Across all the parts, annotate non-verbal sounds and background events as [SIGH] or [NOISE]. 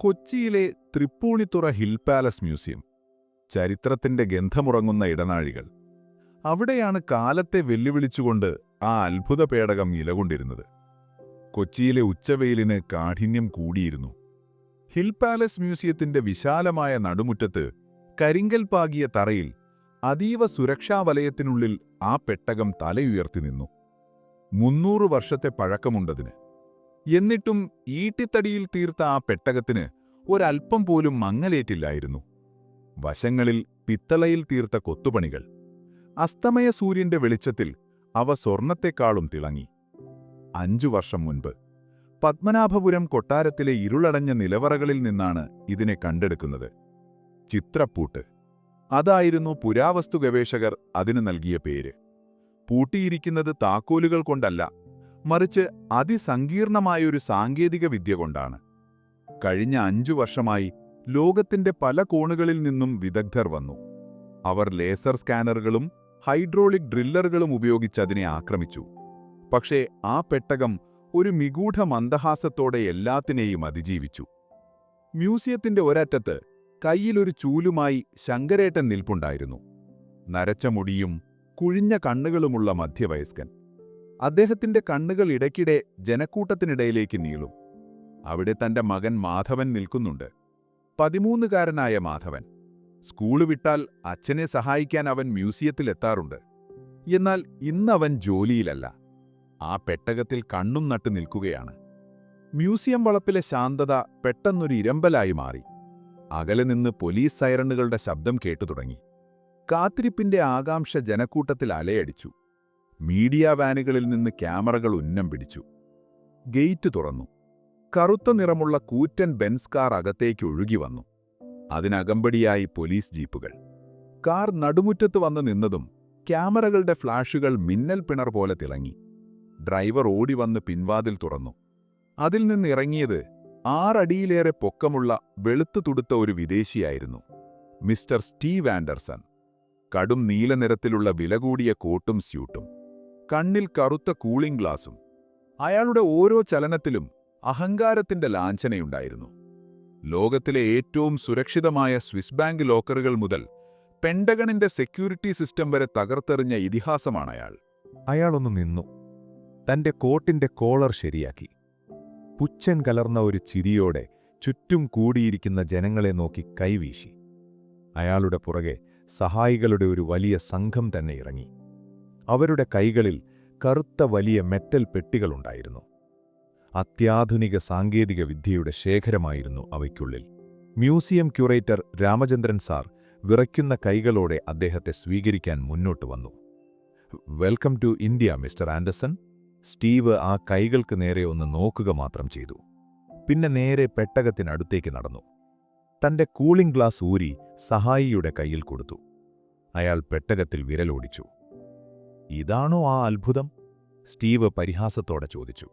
കൊച്ചിയിലെ Tripunithura hill palace museum. ചരിത്രത്തിന്റെ ഗന്ധമുറങ്ങുന്ന ഇടനാഴികൾ. അവിടെയാണ് കാലത്തെ വെല്ലുവിളിച്ചുകൊണ്ട് ആ അത്ഭുത പേടകം നിലകൊണ്ടിരുന്നത്. കൊച്ചിയിലെ ഉച്ചവെയിലിന് കാഠിന്യം കൂടിയിരുന്നു. ഹിൽ പാലസ് മ്യൂസിയത്തിന്റെ വിശാലമായ നടുമുറ്റത്ത് കരിങ്കൽ പാകിയ തറയിൽ അതീവ സുരക്ഷാ വലയത്തിനുള്ളിൽ ആ പെട്ടകം തലയുയർത്തി നിന്നു. മുന്നൂറ് വർഷത്തെ പഴക്കമുണ്ടതിന്. എന്നിട്ടും ഈട്ടിത്തടിയിൽ തീർത്ത ആ പെട്ടകത്തിന് ഒരൽപ്പം പോലും മങ്ങലേറ്റില്ലായിരുന്നു. വശങ്ങളിൽ പിത്തളയിൽ തീർത്ത കൊത്തുപണികൾ. അസ്തമയ സൂര്യന്റെ വെളിച്ചത്തിൽ അവ സ്വർണത്തെക്കാളും തിളങ്ങി. അഞ്ചു വർഷം മുൻപ് പത്മനാഭപുരം കൊട്ടാരത്തിലെ ഇരുളടഞ്ഞ നിലവറകളിൽ നിന്നാണ് ഇതിനെ കണ്ടെടുക്കുന്നത്. ചിത്രപ്പൂട്ട്. അതായിരുന്നു പുരാവസ്തു ഗവേഷകർ അതിന് നൽകിയ പേര്. പൂട്ടിയിരിക്കുന്നത് താക്കോലുകൾ കൊണ്ടല്ല മറിച്ച് അതിസങ്കീർണമായൊരു സാങ്കേതിക വിദ്യ കൊണ്ടാണ്. കഴിഞ്ഞ അഞ്ചു വർഷമായി ലോകത്തിന്റെ പല കോണുകളിൽ നിന്നും വിദഗ്ധർ വന്നു. അവർ ലേസർ സ്കാനറുകളും ഹൈഡ്രോളിക് ഡ്രില്ലറുകളും ഉപയോഗിച്ച് അതിനെ ആക്രമിച്ചു. പക്ഷേ ആ പെട്ടകം ഒരു മിഗൂഢ മന്ദഹാസത്തോടെ എല്ലാത്തിനെയും അതിജീവിച്ചു. മ്യൂസിയത്തിന്റെ ഒരറ്റത്ത് കയ്യിലൊരു ചൂലുമായി ശങ്കരേട്ടൻ നിൽപ്പുണ്ടായിരുന്നു. നരച്ച മുടിയും കുഴിഞ്ഞ കണ്ണുകളുമുള്ള മധ്യവയസ്കൻ. അദ്ദേഹത്തിന്റെ കണ്ണുകൾ ഇടയ്ക്കിടെ ജനക്കൂട്ടത്തിനിടയിലേക്ക് നീളും. അവിടെ തന്റെ മകൻ മാധവൻ നിൽക്കുന്നുണ്ട്. പതിമൂന്നുകാരനായ മാധവൻ. സ്കൂൾ വിട്ടാൽ അച്ഛനെ സഹായിക്കാൻ അവൻ മ്യൂസിയത്തിലെത്താറുണ്ട് എന്നാൽ ഇന്നവൻ ജോലിയിലല്ല. ആ പെട്ടകത്തിൽ കണ്ണും നട്ട് നിൽക്കുകയാണ്. മ്യൂസിയം വളപ്പിലെ ശാന്തത പെട്ടെന്നൊരു ഇരമ്പലായി മാറി. അകലെ നിന്ന് പോലീസ് സൈറണുകളുടെ ശബ്ദം കേട്ടു തുടങ്ങി കാത്തിരിപ്പിന്റെ ആകാംക്ഷ ജനക്കൂട്ടത്തിൽ അലയടിച്ചു. മീഡിയ വാനുകളിൽ നിന്ന് ക്യാമറകൾ ഉന്നം പിടിച്ചു. ഗേറ്റ് തുറന്നു. കറുത്ത നിറമുള്ള കൂറ്റൻ ബെൻസ് കാർ അകത്തേക്ക് ഒഴുകി വന്നു. അതിനകമ്പടിയായി പോലീസ് ജീപ്പുകൾ. കാർ നടുമുറ്റത്ത് വന്ന് നിന്നതും ക്യാമറകളുടെ ഫ്ലാഷുകൾ മിന്നൽ പിണർ പോലെ തിളങ്ങി. ഡ്രൈവർ ഓടി വന്ന് പിൻവാതിൽ തുറന്നു. അതിൽ നിന്ന് ഇറങ്ങിയത് ആറടിയിലേറെ പൊക്കമുള്ള വെളുത്തു തുടുത്ത ഒരു വിദേശിയായിരുന്നു. Mister Steve Anderson. കടും നീലനിറത്തിലുള്ള വില കൂടിയ കോട്ടും സ്യൂട്ടും. കണ്ണിൽ കറുത്ത കൂളിംഗ് ഗ്ലാസും അയാളുടെ ഓരോ ചലനത്തിലും അഹങ്കാരത്തിന്റെ ലാഞ്ചനയുണ്ടായിരുന്നു. ലോകത്തിലെ ഏറ്റവും സുരക്ഷിതമായ സ്വിസ് ബാങ്ക് ലോക്കറുകൾ മുതൽ പെൻഡഗണിന്റെ സെക്യൂരിറ്റി സിസ്റ്റം വരെ തകർത്തെറിഞ്ഞ ഇതിഹാസമാണ് അയാൾ അയാളൊന്ന് നിന്നു. തന്റെ കോട്ടിന്റെ കോളർ ശരിയാക്കി. പുച്ഛൻ കലർന്ന ഒരു ചിരിയോടെ ചുറ്റും കൂടിയിരിക്കുന്ന ജനങ്ങളെ നോക്കി കൈവീശി. അയാളുടെ പുറകെ സഹായികളുടെ ഒരു വലിയ സംഘം തന്നെ ഇറങ്ങി. അവരുടെ കൈകളിൽ കറുത്ത വലിയ മെറ്റൽ പെട്ടികളുണ്ടായിരുന്നു. അത്യാധുനിക സാങ്കേതിക വിദ്യയുടെ ശേഖരമായിരുന്നു അവയ്ക്കുള്ളിൽ. മ്യൂസിയം ക്യൂറേറ്റർ രാമചന്ദ്രൻ സാർ വിറയ്ക്കുന്ന കൈകളോടെ അദ്ദേഹത്തെ സ്വീകരിക്കാൻ മുന്നോട്ട് വന്നു. Welcome to India mister Anderson. Steve ആ കൈകൾക്ക് നേരെ ഒന്ന് നോക്കുക മാത്രം ചെയ്തു. പിന്നെ നേരെ പെട്ടകത്തിനടുത്തേക്ക് നടന്നു. തന്റെ കൂളിംഗ് ഗ്ലാസ് ഊരി സഹായിയുടെ കയ്യിൽ കൊടുത്തു. അയാൾ പെട്ടകത്തിൽ വിരലോടിച്ചു. ഇതാണോ ആ അത്ഭുതം? സ്റ്റീവ് പരിഹാസത്തോടെ ചോദിച്ചു.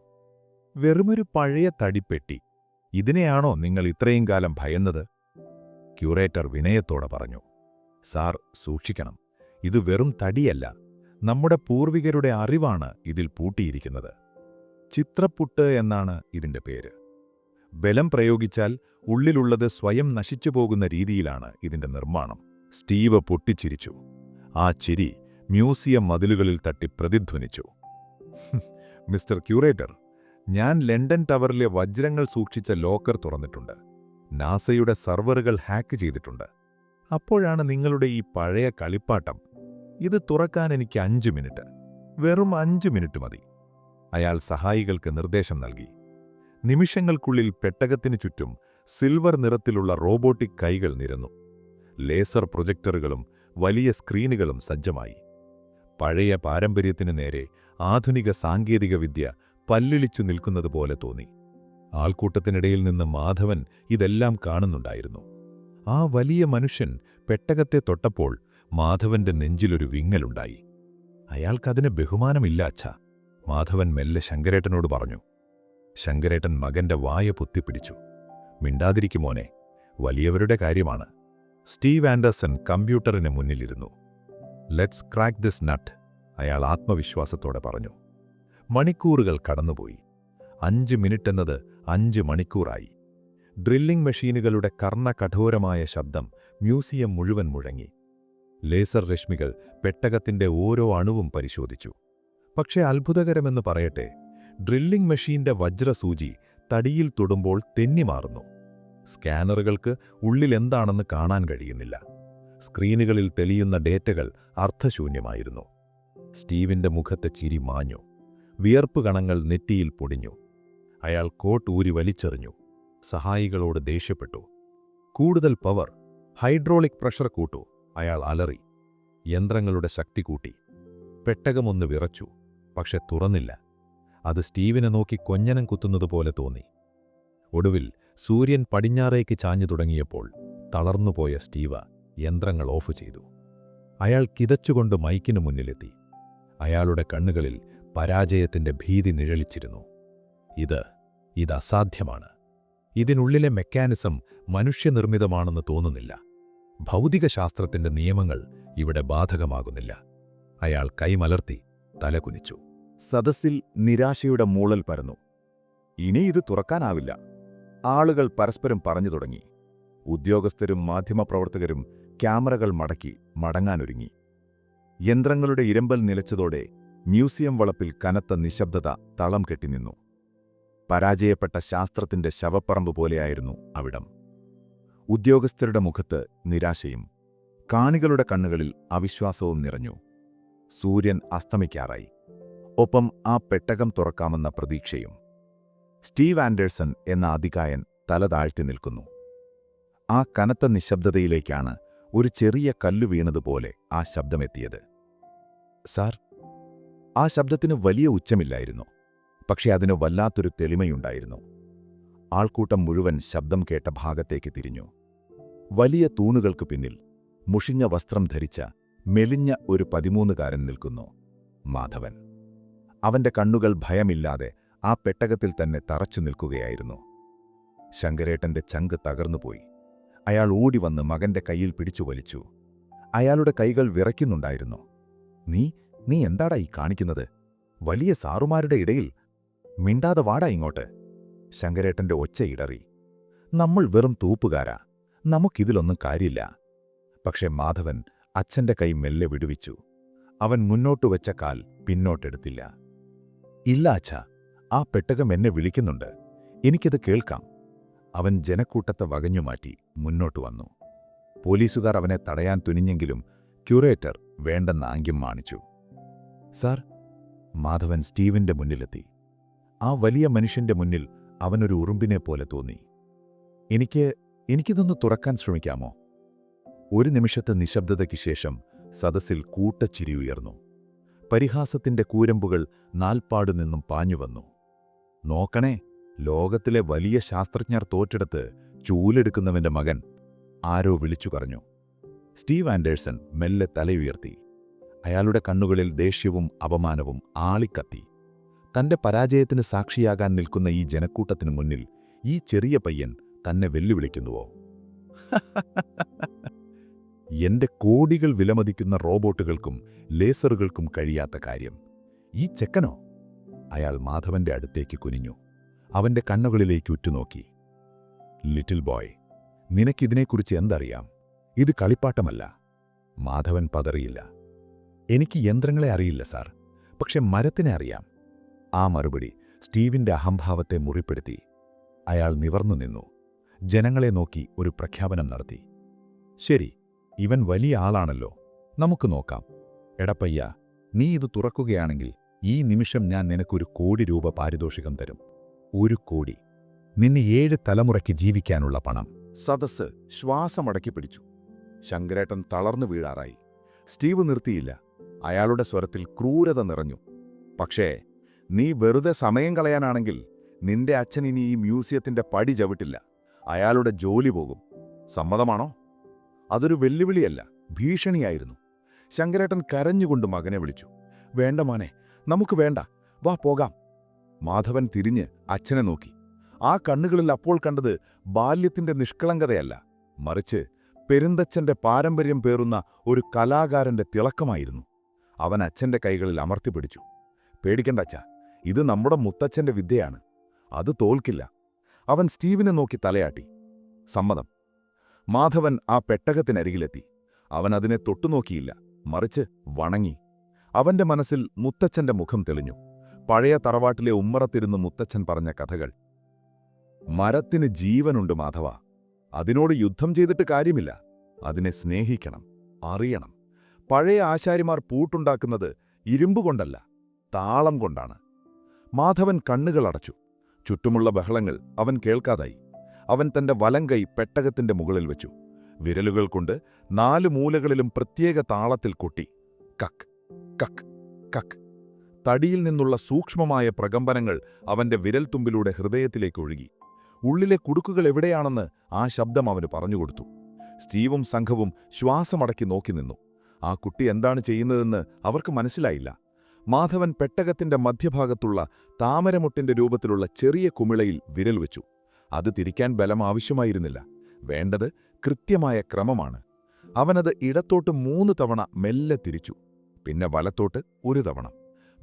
വെറുമൊരു പഴയ തടിപ്പെട്ടി ഇതിനെയാണോ നിങ്ങൾ ഇത്രയും കാലം ഭയന്നത്? ക്യൂറേറ്റർ വിനയത്തോടെ പറഞ്ഞു. സാർ സൂക്ഷിക്കണം. ഇത് വെറും തടിയല്ല. നമ്മുടെ പൂർവികരുടെ അറിവാണ് ഇതിൽ പൂട്ടിയിരിക്കുന്നത്. ചിത്രപ്പുട്ട് എന്നാണ് ഇതിന്റെ പേര്. ബലം പ്രയോഗിച്ചാൽ ഉള്ളിലുള്ളത് സ്വയം നശിച്ചു പോകുന്ന രീതിയിലാണ് ഇതിന്റെ നിർമ്മാണം. സ്റ്റീവ് പൊട്ടിച്ചിരിച്ചു. ആ ചിരി മ്യൂസിയം മതിലുകളിൽ തട്ടി പ്രതിധ്വനിച്ചു. മിസ്റ്റർ ക്യൂറേറ്റർ ഞാൻ ലണ്ടൻ ടവറിലെ വജ്രങ്ങൾ സൂക്ഷിച്ച ലോക്കർ തുറന്നിട്ടുണ്ട്. നാസയുടെ സർവറുകൾ ഹാക്ക് ചെയ്തിട്ടുണ്ട്. അപ്പോഴാണ് നിങ്ങളുടെ ഈ പഴയ കളിപ്പാട്ടം. ഇത് തുറക്കാൻ എനിക്ക് അഞ്ച് മിനിറ്റ്. വെറും അഞ്ച് മിനിറ്റ് മതി. അയാൾ സഹായികൾക്ക് നിർദ്ദേശം നൽകി. നിമിഷങ്ങൾക്കുള്ളിൽ പെട്ടകത്തിനു ചുറ്റും സിൽവർ നിറത്തിലുള്ള റോബോട്ടിക് കൈകൾ നിരന്നു. ലേസർ പ്രൊജക്ടറുകളും വലിയ സ്ക്രീനുകളും സജ്ജമായി. പഴയ പാരമ്പര്യത്തിന് നേരെ ആധുനിക സാങ്കേതികവിദ്യ പല്ലിളിച്ചു നിൽക്കുന്നതുപോലെ തോന്നി. ആൾക്കൂട്ടത്തിനിടയിൽ നിന്ന് മാധവൻ ഇതെല്ലാം കാണുന്നുണ്ടായിരുന്നു. ആ വലിയ മനുഷ്യൻ പെട്ടകത്തെ തൊട്ടപ്പോൾ മാധവന്റെ നെഞ്ചിലൊരു വിങ്ങലുണ്ടായി. അയാൾക്കതിന് ബഹുമാനമില്ല അച്ഛ മാധവൻ മെല്ലെ ശങ്കരേട്ടനോട് പറഞ്ഞു. ശങ്കരേട്ടൻ മകന്റെ വായ പൊത്തിപ്പിടിച്ചു. മിണ്ടാതിരിക്കുമോനെ വലിയവരുടെ കാര്യമാണ്. സ്റ്റീവ് ആൻഡേഴ്സൺ കമ്പ്യൂട്ടറിന് മുന്നിലിരുന്നു. ലെറ്റ്സ് ക്രാക്ക് ദിസ് നട്ട് അയാൾ ആത്മവിശ്വാസത്തോടെ പറഞ്ഞു. മണിക്കൂറുകൾ കടന്നുപോയി. അഞ്ച് മിനിറ്റ് എന്നത് അഞ്ച് മണിക്കൂറായി. ഡ്രില്ലിംഗ് മെഷീനുകളുടെ കർണകഠോരമായ ശബ്ദം മ്യൂസിയം മുഴുവൻ മുഴങ്ങി. ലേസർ രശ്മികൾ പെട്ടകത്തിന്റെ ഓരോ അണുവും പരിശോധിച്ചു. പക്ഷേ അത്ഭുതകരമെന്ന് പറയട്ടെ ഡ്രില്ലിംഗ് മെഷീന്റെ വജ്രസൂചി തടിയിൽ തൊടുമ്പോൾ തെന്നിമാറുന്നു സ്കാനറുകൾക്ക് ഉള്ളിലെന്താണെന്ന് കാണാൻ കഴിയുന്നില്ല. സ്ക്രീനുകളിൽ തെളിയുന്ന ഡേറ്റകൾ അർത്ഥശൂന്യമായിരുന്നു സ്റ്റീവിന്റെ മുഖത്തെ ചിരി മാഞ്ഞു. വിയർപ്പ് കണങ്ങൾ നെറ്റിയിൽ പൊടിഞ്ഞു. അയാൾ കോട്ട് ഊരി വലിച്ചെറിഞ്ഞു. സഹായികളോട് ദേഷ്യപ്പെട്ടു. കൂടുതൽ പവർ. ഹൈഡ്രോളിക് പ്രഷർ കൂട്ടു. അയാൾ അലറി. യന്ത്രങ്ങളുടെ ശക്തി കൂട്ടി. പെട്ടകമൊന്ന് വിറച്ചു. പക്ഷെ തുറന്നില്ല. അത് സ്റ്റീവിനെ നോക്കി കൊഞ്ഞനം കുത്തുന്നതുപോലെ തോന്നി. ഒടുവിൽ സൂര്യൻ പടിഞ്ഞാറേക്ക് ചാഞ്ഞു തുടങ്ങിയപ്പോൾ തളർന്നുപോയ സ്റ്റീവ യന്ത്രങ്ങൾ ഓഫ് ചെയ്തു. അയാൾ കിതച്ചുകൊണ്ട് മൈക്കിനു മുന്നിലെത്തി. അയാളുടെ കണ്ണുകളിൽ പരാജയത്തിന്റെ ഭീതി നിഴലിച്ചിരുന്നു. ഇത് ഇത് അസാധ്യമാണ്. ഇതിനുള്ളിലെ മെക്കാനിസം മനുഷ്യനിർമ്മിതമാണെന്ന് തോന്നുന്നില്ല. ഭൗതികശാസ്ത്രത്തിന്റെ നിയമങ്ങൾ ഇവിടെ ബാധകമാകുന്നില്ല. അയാൾ കൈമലർത്തി തലകുനിച്ചു. സദസ്സിൽ നിരാശയുടെ മൂളൽ പരന്നു. ഇനി ഇത് തുറക്കാനാവില്ല. ആളുകൾ പരസ്പരം പറഞ്ഞു തുടങ്ങി. ഉദ്യോഗസ്ഥരും മാധ്യമപ്രവർത്തകരും ക്യാമറകൾ മടക്കി മടങ്ങാനൊരുങ്ങി. യന്ത്രങ്ങളുടെ ഇരമ്പൽ നിലച്ചതോടെ മ്യൂസിയം വളപ്പിൽ കനത്ത നിശബ്ദത തളം കെട്ടിനിന്നു പരാജയപ്പെട്ട ശാസ്ത്രത്തിന്റെ ശവപ്പറമ്പ് പോലെയായിരുന്നു അവിടം. ഉദ്യോഗസ്ഥരുടെ മുഖത്ത് നിരാശയും കാണികളുടെ കണ്ണുകളിൽ അവിശ്വാസവും നിറഞ്ഞു. സൂര്യൻ അസ്തമിക്കാറായി. ഒപ്പം ആ പെട്ടകം തുറക്കാമെന്ന പ്രതീക്ഷയും. സ്റ്റീവ് ആൻഡേഴ്സൺ എന്ന അധികായൻ തല താഴ്ത്തി നിൽക്കുന്നു. ആ കനത്ത നിശബ്ദതയിലേക്കാണ് ഒരു ചെറിയ കല്ലു വീണതുപോലെ ആ ശബ്ദമെത്തിയത്. സാർ ആ ശബ്ദത്തിന് വലിയ ഉച്ചമില്ലായിരുന്നു. പക്ഷെ അതിന് വല്ലാത്തൊരു തെളിമയുണ്ടായിരുന്നു. ആൾക്കൂട്ടം മുഴുവൻ ശബ്ദം കേട്ട ഭാഗത്തേക്ക് തിരിഞ്ഞു. വലിയ തൂണുകൾക്ക് പിന്നിൽ മുഷിഞ്ഞ വസ്ത്രം ധരിച്ച മെലിഞ്ഞ ഒരു പതിമൂന്നുകാരൻ നിൽക്കുന്നു. മാധവൻ. അവന്റെ കണ്ണുകൾ ഭയമില്ലാതെ ആ പെട്ടകത്തിൽ തന്നെ തറച്ചു നിൽക്കുകയായിരുന്നു. ശങ്കരേട്ടന്റെ ചങ്ക് തകർന്നുപോയി. അയാൾ ഓടി വന്ന് മകന്റെ കയ്യിൽ പിടിച്ചു വലിച്ചു. അയാളുടെ കൈകൾ വിറയ്ക്കുന്നുണ്ടായിരുന്നു. നീ നീ എന്താടാ ഈ കാണിക്കുന്നത്? വലിയ സാറുമാരുടെ ഇടയിൽ? മിണ്ടാതെ വാടാ ഇങ്ങോട്ട്. ശങ്കരേട്ടന്റെ ഒച്ച ഇടറി. നമ്മൾ വെറും തൂപ്പുകാരാ. നമുക്കിതിലൊന്നും കാര്യമില്ല. പക്ഷേ മാധവൻ അച്ഛന്റെ കൈ മെല്ലെ വിടുവിച്ചു. അവൻ മുന്നോട്ടു വെച്ച കാൽ പിന്നോട്ടെടുത്തില്ല. ഇല്ല അച്ഛ ആ പെട്ടകം എന്നെ വിളിക്കുന്നുണ്ട്. എനിക്കത് കേൾക്കാം. അവൻ ജനക്കൂട്ടത്തെ വകഞ്ഞുമാറ്റി മുന്നോട്ട് വന്നു. പോലീസുകാർ അവനെ തടയാൻ തുനിഞ്ഞെങ്കിലും ക്യൂറേറ്റർ വേണ്ടെന്ന ആംഗ്യം മാണിച്ചു. സാർ മാധവൻ സ്റ്റീവിന്റെ മുന്നിലെത്തി. ആ വലിയ മനുഷ്യന്റെ മുന്നിൽ അവനൊരു ഉറുമ്പിനെ പോലെ തോന്നി. എനിക്ക് എനിക്കിതൊന്ന് തുറക്കാൻ ശ്രമിക്കാമോ? ഒരു നിമിഷത്തെ നിശബ്ദതയ്ക്ക് ശേഷം സദസ്സിൽ കൂട്ടച്ചിരി ഉയർന്നു. പരിഹാസത്തിന്റെ കൂരമ്പുകൾ നാൽപ്പാടു നിന്നും പാഞ്ഞുവന്നു. നോക്കണേ ലോകത്തിലെ വലിയ ശാസ്ത്രജ്ഞർ തോറ്റെടുത്ത് ചൂലെടുക്കുന്നവന്റെ മകൻ ആരോ വിളിച്ചു പറഞ്ഞു. സ്റ്റീവ് ആൻഡേഴ്സൺ മെല്ലെ തലയുയർത്തി. അയാളുടെ കണ്ണുകളിൽ ദേഷ്യവും അപമാനവും ആളിക്കത്തി. തന്റെ പരാജയത്തിന് സാക്ഷിയാകാൻ നിൽക്കുന്ന ഈ ജനക്കൂട്ടത്തിന് മുന്നിൽ ഈ ചെറിയ പയ്യൻ തന്നെ വെല്ലുവിളിക്കുന്നുവോ? [LAUGHS] എന്റെ കോടികൾ വിലമതിക്കുന്ന റോബോട്ടുകൾക്കും ലേസറുകൾക്കും കഴിയാത്ത കാര്യം. ഈ ചെക്കനോ? അയാൾ മാധവന്റെ അടുത്തേക്ക് കുനിഞ്ഞു. അവന്റെ കണ്ണുകളിലേക്ക് ഉറ്റുനോക്കി. ലിറ്റിൽ ബോയ് നിനക്കിതിനെക്കുറിച്ച് എന്തറിയാം? ഇത് കളിപ്പാട്ടമല്ല. മാധവൻ പതറിയില്ല. എനിക്ക് യന്ത്രങ്ങളെ അറിയില്ല സാർ. പക്ഷെ മരത്തിനെ അറിയാം. ആ മറുപടി സ്റ്റീവിന്റെ അഹംഭാവത്തെ മുറിപ്പെടുത്തി. അയാൾ നിവർന്നു നിന്നു. ജനങ്ങളെ നോക്കി ഒരു പ്രഖ്യാപനം നടത്തി. ശരി ഇവൻ വലിയ ആളാണല്ലോ. നമുക്ക് നോക്കാം. എടപ്പയ്യ നീ ഇത് തുറക്കുകയാണെങ്കിൽ ഈ നിമിഷം ഞാൻ നിനക്കൊരു കോടി രൂപ പാരിതോഷികം തരും. ഒരു കോടി. നിന്നെ ഏഴ് തലമുറയ്ക്ക് ജീവിക്കാനുള്ള പണം. സദസ് ശ്വാസമടക്കി പിടിച്ചു. ശങ്കരേട്ടൻ തളർന്നു വീഴാറായി. സ്റ്റീവ് നിർത്തിയില്ല. അയാളുടെ സ്വരത്തിൽ ക്രൂരത നിറഞ്ഞു. പക്ഷേ നീ വെറുതെ സമയം കളയാനാണെങ്കിൽ നിന്റെ അച്ഛൻ ഇനി ഈ മ്യൂസിയത്തിന്റെ പടി ചവിട്ടില്ല. അയാളുടെ ജോലി പോകും. സമ്മതമാണോ? അതൊരു വെല്ലുവിളിയല്ല ഭീഷണിയായിരുന്നു. ശങ്കരേട്ടൻ കരഞ്ഞുകൊണ്ട് മകനെ വിളിച്ചു. വേണ്ട മോനെ നമുക്ക് വേണ്ട. വാ പോകാം. മാധവൻ തിരിഞ്ഞ് അച്ഛനെ നോക്കി. ആ കണ്ണുകളിൽ അപ്പോൾ കണ്ടത് ബാല്യത്തിന്റെ നിഷ്കളങ്കതയല്ല. മറിച്ച് പെരുന്തച്ഛന്റെ പാരമ്പര്യം പേറുന്ന ഒരു കലാകാരന്റെ തിളക്കമായിരുന്നു. അവൻ അച്ഛന്റെ കൈകളിൽ അമർത്തിപ്പിടിച്ചു പേടിക്കണ്ട അച്ഛ ഇത് നമ്മുടെ മുത്തച്ഛന്റെ വിദ്യയാണ്. അത് തോൽക്കില്ല. അവൻ സ്റ്റീവിനെ നോക്കി തലയാട്ടി. സമ്മതം. മാധവൻ ആ പെട്ടകത്തിനരികിലെത്തി. അവൻ അതിനെ തൊട്ടുനോക്കിയില്ല. മറിച്ച് വണങ്ങി. അവന്റെ മനസ്സിൽ മുത്തച്ഛന്റെ മുഖം തെളിഞ്ഞു. പഴയ തറവാട്ടിലെ ഉമ്മറത്തിരുന്ന് മുത്തച്ഛൻ പറഞ്ഞ കഥകൾ. മരത്തിന് ജീവനുണ്ട് മാധവ. അതിനോട് യുദ്ധം ചെയ്തിട്ട് കാര്യമില്ല. അതിനെ സ്നേഹിക്കണം അറിയണം. പഴയ ആശാരിമാർ പൂട്ടുണ്ടാക്കുന്നത് ഇരുമ്പുകൊണ്ടല്ല താളം കൊണ്ടാണ്. മാധവൻ കണ്ണുകൾ അടച്ചു. ചുറ്റുമുള്ള ബഹളങ്ങൾ അവൻ കേൾക്കാതായി. അവൻ തന്റെ കൈ പെട്ടകത്തിന്റെ മുകളിൽ വെച്ചു. വിരലുകൾ കൊണ്ട് നാല് മൂലകളിലും പ്രത്യേക താളത്തിൽ കൊട്ടി. കക്ക് കക്ക് കക്ക്. തടിയിൽ നിന്നുള്ള സൂക്ഷ്മമായ പ്രകമ്പനങ്ങൾ അവന്റെ വിരൽത്തുമ്പിലൂടെ ഹൃദയത്തിലേക്ക് ഒഴുകി. ഉള്ളിലെ കുടുക്കുകൾ എവിടെയാണെന്ന് ആ ശബ്ദം അവന് പറഞ്ഞുകൊടുത്തു സ്റ്റീവും സംഘവും ശ്വാസമടക്കി നോക്കി നിന്നു. ആ കുട്ടി എന്താണ് ചെയ്യുന്നതെന്ന് അവർക്ക് മനസ്സിലായില്ല. മാധവൻ പെട്ടകത്തിന്റെ മധ്യഭാഗത്തുള്ള താമരമുട്ടിന്റെ രൂപത്തിലുള്ള ചെറിയ കുമിളയിൽ വിരൽ വെച്ചു. അത് തിരിക്കാൻ ബലം ആവശ്യമായിരുന്നില്ല. വേണ്ടത് കൃത്യമായ ക്രമമാണ്. അവനത് ഇടത്തോട്ട് മൂന്ന് തവണ മെല്ലെ തിരിച്ചു. പിന്നെ വലത്തോട്ട് ഒരു തവണ.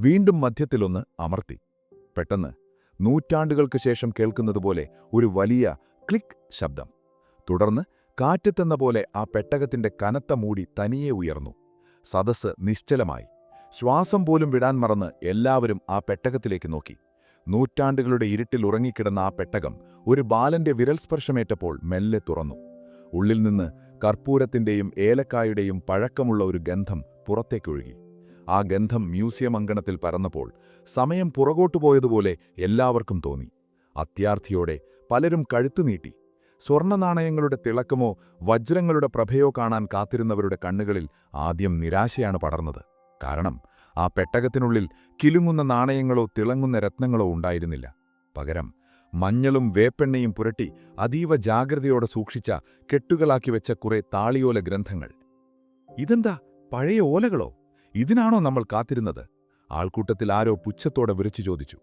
വീണ്ടും മധ്യത്തിലൊന്ന് അമർത്തി. പെട്ടെന്ന് നൂറ്റാണ്ടുകൾക്ക് ശേഷം കേൾക്കുന്നതുപോലെ ഒരു വലിയ ക്ലിക്ക് ശബ്ദം. തുടർന്ന് കാറ്റത്തെന്ന പോലെ ആ പെട്ടകത്തിന്റെ കനത്ത മൂടി തനിയെ ഉയർന്നു. സദസ്സ് നിശ്ചലമായി. ശ്വാസം പോലും വിടാൻ മറന്ന് എല്ലാവരും ആ പെട്ടകത്തിലേക്ക് നോക്കി. നൂറ്റാണ്ടുകളുടെ ഇരുട്ടിൽ ഉറങ്ങിക്കിടന്ന ആ പെട്ടകം ഒരു ബാലന്റെ വിരൽസ്പർശമേറ്റപ്പോൾ മെല്ലെ തുറന്നു. ഉള്ളിൽ നിന്ന് കർപ്പൂരത്തിന്റെയും ഏലക്കായുടെയും പഴക്കമുള്ള ഒരു ഗന്ധം പുറത്തേക്കൊഴുകി. ആ ഗന്ധം മ്യൂസിയം അങ്കണത്തിൽ പരന്നപ്പോൾ സമയം പുറകോട്ടു പോയതുപോലെ എല്ലാവർക്കും തോന്നി. അത്യാർത്ഥിയോടെ പലരും കഴുത്തു നീട്ടി. സ്വർണനാണയങ്ങളുടെ തിളക്കമോ വജ്രങ്ങളുടെ പ്രഭയോ കാണാൻ കാത്തിരുന്നവരുടെ കണ്ണുകളിൽ ആദ്യം നിരാശയാണ് പടർന്നത്. കാരണം ആ പെട്ടകത്തിനുള്ളിൽ കിലുങ്ങുന്ന നാണയങ്ങളോ തിളങ്ങുന്ന രത്നങ്ങളോ ഉണ്ടായിരുന്നില്ല. പകരം മഞ്ഞളും വേപ്പെണ്ണയും പുരട്ടി അതീവ ജാഗ്രതയോടെ സൂക്ഷിച്ച കെട്ടുകളാക്കി വെച്ച കുറെ താളിയോല ഗ്രന്ഥങ്ങൾ. ഇതെന്താ പഴയ ഓലകളോ? ഇതിനാണോ നമ്മൾ കാത്തിരുന്നത്? ആൾക്കൂട്ടത്തിൽ ആരോ പുച്ഛത്തോടെ വിളിച്ചു ചോദിച്ചു.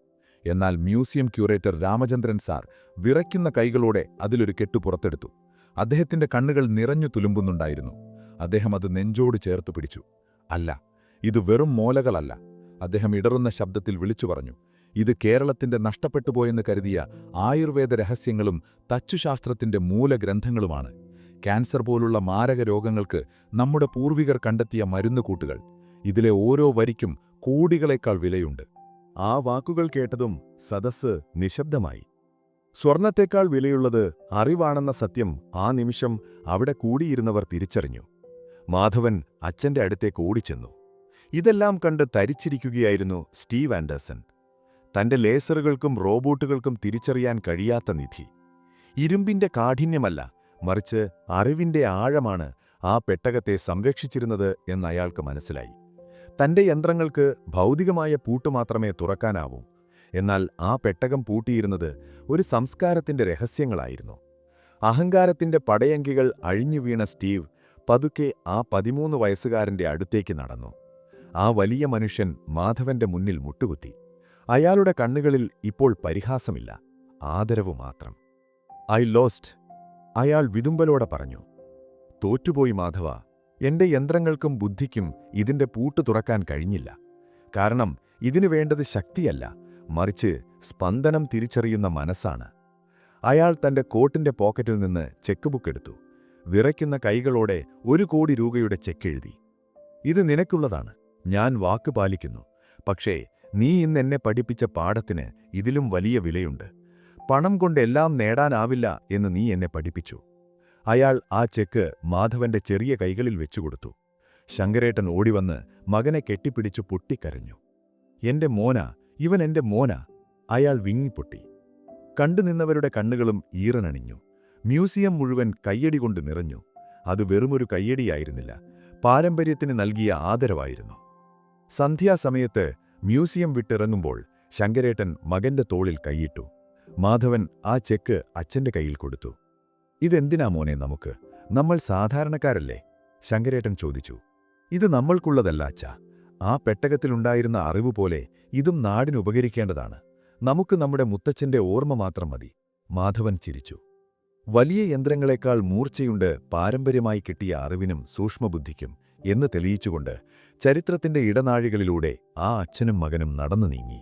എന്നാൽ മ്യൂസിയം ക്യൂറേറ്റർ രാമചന്ദ്രൻ സാർ വിറയ്ക്കുന്ന കൈകളോടെ അതിലൊരു കെട്ടു പുറത്തെടുത്തു. അദ്ദേഹത്തിന്റെ കണ്ണുകൾ നിറഞ്ഞു തുലുമ്പുന്നുണ്ടായിരുന്നു. അദ്ദേഹം അത് നെഞ്ചോട് ചേർത്തു പിടിച്ചു. അല്ല ഇത് വെറും മോലകളല്ല. അദ്ദേഹം ഇടറുന്ന ശബ്ദത്തിൽ വിളിച്ചു പറഞ്ഞു. ഇത് കേരളത്തിന്റെ നഷ്ടപ്പെട്ടുപോയെന്ന് കരുതിയ ആയുർവേദ രഹസ്യങ്ങളും തച്ചുശാസ്ത്രത്തിന്റെ മൂലഗ്രന്ഥങ്ങളുമാണ്. ക്യാൻസർ പോലുള്ള മാരക രോഗങ്ങൾക്ക് നമ്മുടെ പൂർവികർ കണ്ടെത്തിയ മരുന്നുകൂട്ടുകൾ ഇതിലെ ഓരോ വരിക്കും കോടികളേക്കാൾ വിലയുണ്ട്. ആ വാക്കുകൾ കേട്ടതും സദസ്സ് നിശബ്ദമായി. സ്വർണത്തേക്കാൾ വിലയുള്ളത് അറിവാണെന്ന സത്യം ആ നിമിഷം അവിടെ കൂടിയിരുന്നവർ തിരിച്ചറിഞ്ഞു. മാധവൻ അച്ഛന്റെ അടുത്തേക്ക് ഓടിച്ചെന്നു. ഇതെല്ലാം കണ്ട് തരിച്ചിരിക്കുകയായിരുന്നു സ്റ്റീവ് ആൻഡേഴ്സൺ. തന്റെ ലേസറുകൾക്കും റോബോട്ടുകൾക്കും തിരിച്ചറിയാൻ കഴിയാത്ത നിധി. ഇരുമ്പിന്റെ കാഠിന്യമല്ല മറിച്ച് അറിവിന്റെ ആഴമാണ് ആ പെട്ടകത്തെ സംരക്ഷിച്ചിരുന്നത് എന്നയാൾക്ക് മനസ്സിലായി. തന്റെ യന്ത്രങ്ങൾക്ക് ഭൗതികമായ പൂട്ട് മാത്രമേ തുറക്കാനാവൂ. എന്നാൽ ആ പെട്ടകം പൂട്ടിയിരുന്നത് ഒരു സംസ്കാരത്തിന്റെ രഹസ്യങ്ങളായിരുന്നു. അഹങ്കാരത്തിന്റെ പടയങ്കികൾ അഴിഞ്ഞു വീണ സ്റ്റീവ് പതുക്കെ ആ പതിമൂന്ന് വയസ്സുകാരന്റെ അടുത്തേക്ക് നടന്നു. ആ വലിയ മനുഷ്യൻ മാധവന്റെ മുന്നിൽ മുട്ടുകുത്തി. അയാളുടെ കണ്ണുകളിൽ ഇപ്പോൾ പരിഹാസമില്ല ആദരവ് മാത്രം. ഐ ലോസ്റ്റ് അയാൾ വിതുമ്പലോടെ പറഞ്ഞു. തോറ്റുപോയി മാധവ എന്റെ യന്ത്രങ്ങൾക്കും ബുദ്ധിക്കും ഇതിന്റെ പൂട്ട് തുറക്കാൻ കഴിഞ്ഞില്ല. കാരണം ഇതിനു വേണ്ടത് ശക്തിയല്ല മറിച്ച് സ്പന്ദനം തിരിച്ചറിയുന്ന മനസ്സാണ്. അയാൾ തന്റെ കോട്ടിന്റെ പോക്കറ്റിൽ നിന്ന് ചെക്ക് ബുക്ക് എടുത്തു. വിറയ്ക്കുന്ന കൈകളോടെ ഒരു കോടി രൂപയുടെ ചെക്ക് എഴുതി. ഇത് നിനക്കുള്ളതാണ്. ഞാൻ വാക്ക് പാലിക്കുന്നു. പക്ഷേ നീ ഇന്ന് എന്നെ പഠിപ്പിച്ച പാഠത്തിന് ഇതിലും വലിയ വിലയുണ്ട്. പണം കൊണ്ടെല്ലാം നേടാനാവില്ല എന്ന് നീ എന്നെ പഠിപ്പിച്ചു. അയാൾ ആ ചെക്ക് മാധവന്റെ ചെറിയ കൈകളിൽ വെച്ചുകൊടുത്തു. ശങ്കരേട്ടൻ ഓടിവന്ന് മകനെ കെട്ടിപ്പിടിച്ചു പൊട്ടിക്കരഞ്ഞു. എന്റെ മോന ഇവൻ എന്റെ മോന അയാൾ വിങ്ങിപ്പൊട്ടി. കണ്ടുനിന്നവരുടെ കണ്ണുകളും ഈറനണിഞ്ഞു. മ്യൂസിയം മുഴുവൻ കയ്യടി കൊണ്ട് നിറഞ്ഞു. അത് വെറുമൊരു കയ്യടിയായിരുന്നില്ല. പാരമ്പര്യത്തിന് നൽകിയ ആദരവായിരുന്നു. സന്ധ്യാസമയത്ത് മ്യൂസിയം വിട്ടിറങ്ങുമ്പോൾ ശങ്കരേട്ടൻ മകന്റെ തോളിൽ കൈയിട്ടു. മാധവൻ ആ ചെക്ക് അച്ഛന്റെ കയ്യിൽ കൊടുത്തു. ഇതെന്തിനാ മോനെ നമുക്ക്? നമ്മൾ സാധാരണക്കാരല്ലേ? ശങ്കരേട്ടൻ ചോദിച്ചു. ഇത് നമ്മൾക്കുള്ളതല്ല അച്ഛ. ആ പെട്ടകത്തിലുണ്ടായിരുന്ന അറിവ് പോലെ ഇതും നാടിനുപകരിക്കേണ്ടതാണ് നമുക്ക് നമ്മുടെ മുത്തച്ഛന്റെ ഓർമ്മ മാത്രം മതി. മാധവൻ ചിരിച്ചു. വലിയ യന്ത്രങ്ങളെക്കാൾ മൂർച്ചയുണ്ട് പാരമ്പര്യമായി കിട്ടിയ അറിവിനും സൂക്ഷ്മബുദ്ധിക്കും എന്ന് തെളിയിച്ചുകൊണ്ട് ചരിത്രത്തിന്റെ ഇടനാഴികളിലൂടെ ആ അച്ഛനും മകനും നടന്നു നീങ്ങി.